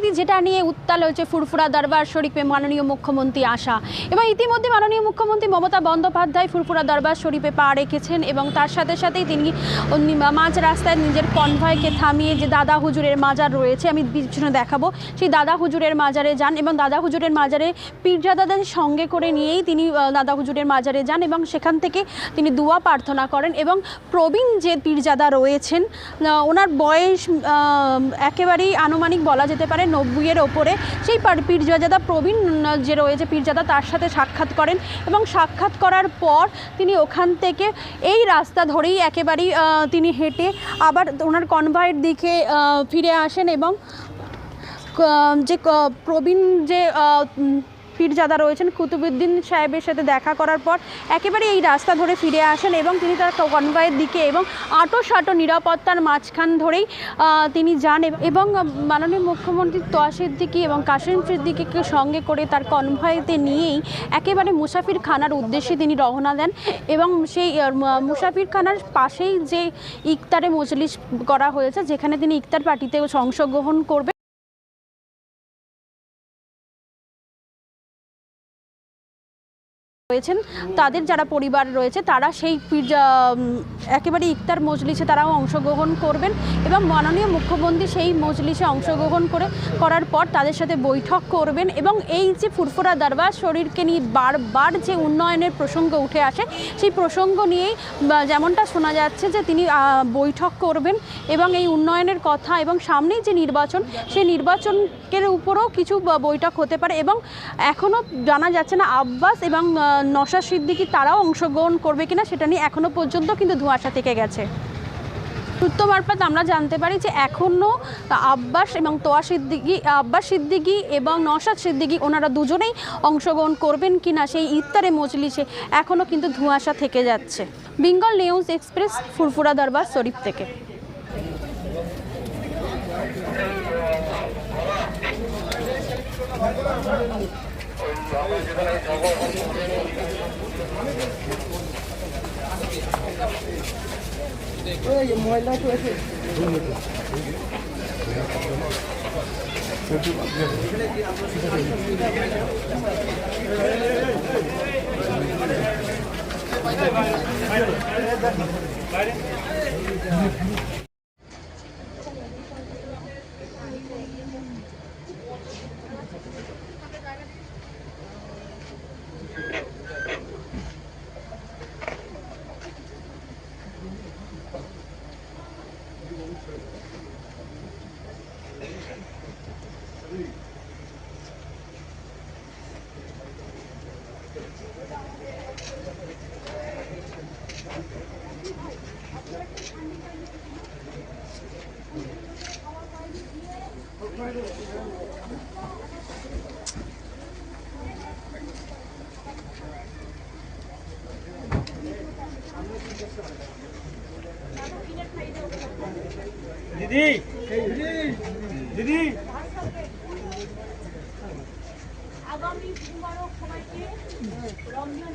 রাজনীতি যেটা নিয়ে উত্তাল হয়েছে ফুরফুরা দরবার, শরীফে মাননীয় মুখ্যমন্ত্রী আসা এবং ইতিমধ্যে মাননীয় মুখ্যমন্ত্রী মমতা বন্দ্যোপাধ্যায় ফুরফুরা দরবার, শরীফে পা রেখেছেন এবং তার সাথে সাথেই তিনি মাঝ রাস্তায় নিজের কনভয়কে থামিয়ে যে দাদা হুজুরের মাজার রয়েছে, আমি পিছনে দেখাবো, সেই দাদা হুজুরের মাজারে যান এবং দাদা হুজুরের মাজারে পীরজাদাদের সঙ্গে করে নিয়েই তিনি দাদা হুজুরের মাজারে যান এবং সেখান থেকে তিনি দুয়া প্রার্থনা করেন এবং প্রবীণ যে পীরজাদা রয়েছেন ওনার বয়স একেবারেই আনুমানিক বলা যেতে পারে নব্বইয়ের ওপরে। সেই পার- পীরজাদা প্রবীণ, যে রয়েছে পীরজাদা, তার সাথে সাক্ষাৎ করেন এবং সাক্ষাৎ করার পর তিনি ওখান থেকে এই রাস্তা ধরেই একেবারেই তিনি হেঁটে আবার ওনার কনভয়ের দিকে ফিরে আসেন এবং যে প্রবীণ যে পীরজাদা রয়েছেন কুতুবুদ্দিন সাহেবের সাথে দেখা করার পর একেবারে এই রাস্তা ধরে ফিরে আসেন এবং তিনি তার কনভয়ের দিকে এবং আটো সাটো নিরাপত্তার মাঝখান ধরেই তিনি যান এবং মাননীয় মুখ্যমন্ত্রী তোয়া সিদ্দিকি এবং কাশিম সিদ্দিকিকে সঙ্গে করে তার কনভয়েতে নিয়েই একেবারে মুসাফির খানার উদ্দেশ্যে তিনি রওনা দেন এবং সেই মুসাফির খানার পাশেই যে ইকতারে মজলিস করা হয়েছে, যেখানে তিনি ইকতার পার্টিতে অংশগ্রহণ করবেন রয়েছেন, তাদের যারা পরিবার রয়েছে, তারা সেই একেবারে ইফতার মজলিসে তারাও অংশগ্রহণ করবেন এবং মাননীয় মুখ্যমন্ত্রী সেই মজলিসে অংশগ্রহণ করে, করার পর তাদের সাথে বৈঠক করবেন এবং এই যে ফুরফুরা দরবার শরীরকে নিয়ে বারবার যে উন্নয়নের প্রসঙ্গ উঠে আসে, সেই প্রসঙ্গ নিয়েই যেমনটা শোনা যাচ্ছে যে তিনি বৈঠক করবেন এবং এই উন্নয়নের কথা এবং সামনেই যে নির্বাচন, সেই নির্বাচনের উপরও কিছু বৈঠক হতে পারে এবং এখনও জানা যাচ্ছে না আব্বাস এবং নশা সিদ্দিকি তারাও অংশগ্রহণ করবে কিনা সেটা নিয়ে এখনও পর্যন্ত কিন্তু ধোঁয়াশা থেকে গেছে। সূত্র মারফত আমরা জানতে পারি যে এখনও আব্বাস এবং তোয়া সিদ্দিকি, আব্বাস সিদ্দিকি এবং নশাদ সিদ্দিকি ওনারা দুজনেই অংশগ্রহণ করবেন কিনা সেই ইফতারে মজলিসে এখনও কিন্তু ধোঁয়াশা থেকে যাচ্ছে। বেঙ্গল নিউজ এক্সপ্রেস, ফুরফুরা দরবার, শরীফ থেকে। ময়লা তো আছে দিদি দিদি আগামী সবাইকে রমজান